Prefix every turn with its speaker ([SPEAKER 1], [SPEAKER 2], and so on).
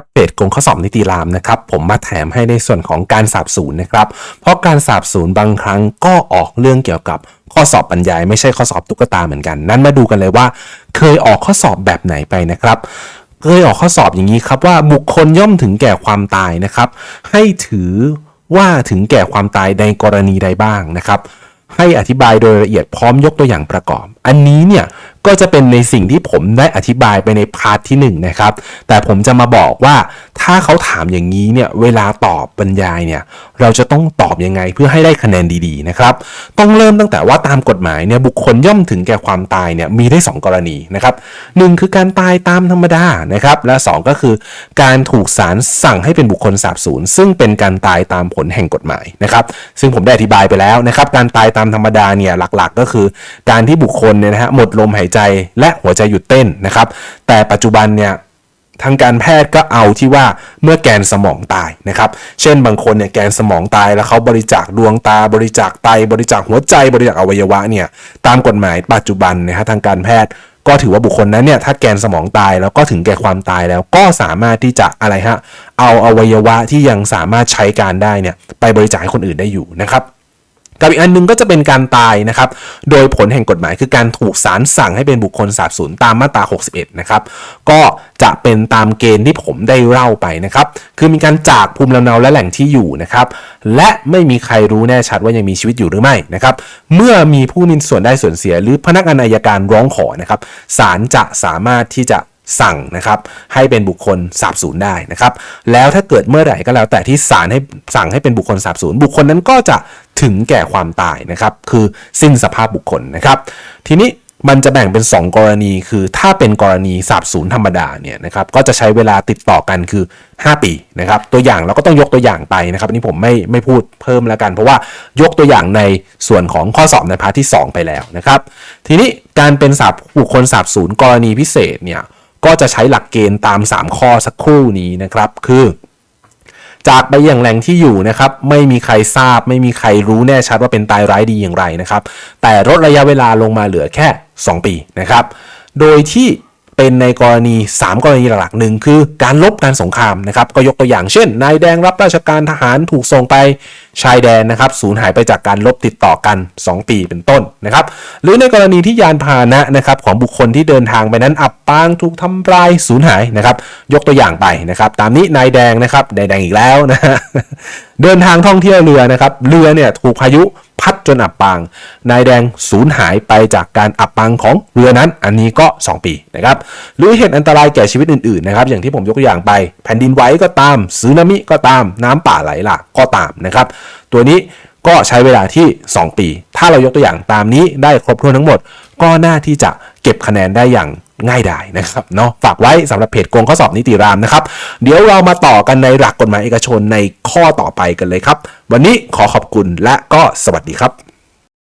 [SPEAKER 1] กับเพจกงข้อสอบนิติรามนะครับ ผมมาแถมให้ในส่วนของการสาบสูญนะครับ เพราะการสาบสูญบางครั้งก็ออกเรื่องเกี่ยวกับข้อสอบบรรยายไม่ใช่ข้อสอบตุ๊กตาเหมือนกัน นั้นมาดูกันเลยว่า เคยออกข้อสอบแบบไหนไปนะครับเคยออกข้อสอบอย่างนี้ครับว่าบุคคลย่อมถึงแก่ความตายนะครับ ให้ถือว่าถึงแก่ความตายในกรณีใดบ้างนะครับ ให้อธิบายโดยละเอียดพร้อมยกตัวอย่างประกอบอันนี้เนี่ยก็จะเป็นในสิ่งที่ผมได้อธิบายไปในพาร์ทที่1นงนะครับ แต่ผมจะมาบอกว่าถ้าเขาถามอย่างนี้เนี่ยเวลาตอบบรรยายเนี่ยเราจะต้องตอบยังไงเพื่อให้ได้คะแนนดีๆนะครับ ต้องเริ่มตั้งแต่ว่าตามกฎหมายเนี่ยบุคคลย่อมถึงแก่ความตายเนี่ยมีได้ 2 กรณีนะครับหนึ่งคือการตายตามธรรมดานะครับ และ 2 ก็คือการถูกศาลสั่งให้เป็นบุคคลสาบสูญซึ่งเป็นการตายตามผลแห่งกฎหมายนะครับ ซึ่งผมได้อธิบายไปแล้วนะครับ การตายตามธรรมดาเนี่ยหลักๆ ก็คือ การที่บุคคลเนี่ยนะฮะหมดลมหายใจและหัวใจหยุดเต้นนะครับ แต่ปัจจุบันเนี่ยทางการแพทย์ก็เอาที่ว่าเมื่อแกนสมองตายนะครับ เช่นบางคนเนี่ยแกนสมองตายแล้วเขาบริจาคดวงตาบริจาคไตบริจาคหัวใจบริจาคอวัยวะเนี่ยตามกฎหมายปัจจุบันนะฮะทางการแพทย์ก็ถือว่าบุคคลนั้นเนี่ยถ้าแกนสมองตายแล้วก็ถึงแก่ความตายแล้วก็สามารถที่จะอะไรฮะเอาอวัยวะที่ยังสามารถใช้การได้เนี่ยไปบริจาคให้คนอื่นได้อยู่นะครับ กับอีกอันหนึงก็จะเป็นการตายนะครับ โดยผลแห่งกฎหมายคือการถูกศาลสั่งให้เป็นบุคคลสาบสูญตามมาตรา 61 นะครับ ก็จะเป็นตามเกณฑ์ที่ผมได้เล่าไปนะครับ คือมีการจากภูมิลำเนาและแหล่งที่อยู่นะครับ และไม่มีใครรู้แน่ชัดว่ายังมีชีวิตอยู่หรือไม่นะครับ เมื่อมีผู้มีส่วนได้ส่วนเสียหรือพนักงานอายการร้องขอนะครับ ศาลจะสามารถที่จะ สั่งนะครับให้เป็นบุคคลสาบสูญได้นะครับแล้วถ้าเกิดเมื่อไหร่ก็แล้วแต่ที่ศาลให้สั่งให้เป็นบุคคลสาบสูญบุคคลนั้นก็จะถึงแก่ความตายนะครับคือสิ้นสภาพบุคคลนะครับ ทีนี้มันจะแบ่งเป็น 2 กรณีคือถ้าเป็นกรณีสาบสูญธรรมดาเนี่ยนะครับก็จะใช้เวลาติดต่อกันคือ 5 ปีนะครับตัวอย่างเราก็ต้องยกตัวอย่างไปนะครับอันนี้ผมไม่ไม่พูดเพิ่มแล้วกัน เพราะว่ายกตัวอย่างในส่วนของข้อสอบในพาร์ทที่ 2 ไปแล้วนะครับ ทีนี้การเป็นสาบบุคคลสาบสูญกรณีพิเศษเนี่ย ก็จะใช้หลักเกณฑ์ตาม 3 ข้อสักครู่นี้นะครับคือ จากไปอย่างแหล่งที่อยู่นะครับไม่มีใครทราบ ไม่มีใครรู้แน่ชัดว่าเป็นตายร้ายดีอย่างไรนะครับแต่ลดระยะเวลาลงมาเหลือแค่ 2 ปีนะครับโดยที่เป็นในกรณี 3 กรณีหลักๆหนึ่งคือการลบการสงครามนะครับก็ยกตัวอย่างเช่นนายแดงรับราชการทหารถูกส่งไปชายแดนนะครับสูญหายไปจากการลบติดต่อกัน 2 ปีเป็นต้นนะครับ หรือในกรณีที่ยานพาหนะนะครับของบุคคลที่เดินทางไปนั้นอับปางถูกทำลายสูญหายนะครับ ยกตัวอย่างไปนะครับ ตามนี้นายแดงนะครับนายแดงอีกแล้วนะเดินทางท่องเที่ยวเรือนะครับเรือเนี่ยถูกพายุพัดจนอับปาง นายแดงสูญหายไปจากการอับปางของเรือนั้น อันนี้ก็ 2 ปีนะครับ หรือเหตุอันตรายแก่ชีวิตอื่นๆนะครับ อย่างที่ผมยกตัวอย่างไป แผ่นดินไหวก็ตามสึนามิก็ตาม น้ำป่าไหลหลากก็ตามนะครับตัวนี้ก็ใช้เวลาที่ 2 ปี ถ้าเรายกตัวอย่างตามนี้ได้ครบถ้วนทั้งหมด ก็น่าที่จะเก็บคะแนนได้อย่างง่ายดายนะครับเนาะฝากไว้สำหรับเพจโกงข้อสอบนิติรามนะครับ เดี๋ยวเรามาต่อกันในหลักกฎหมายเอกชนในข้อต่อไปกันเลยครับ วันนี้ขอขอบคุณและก็สวัสดีครับ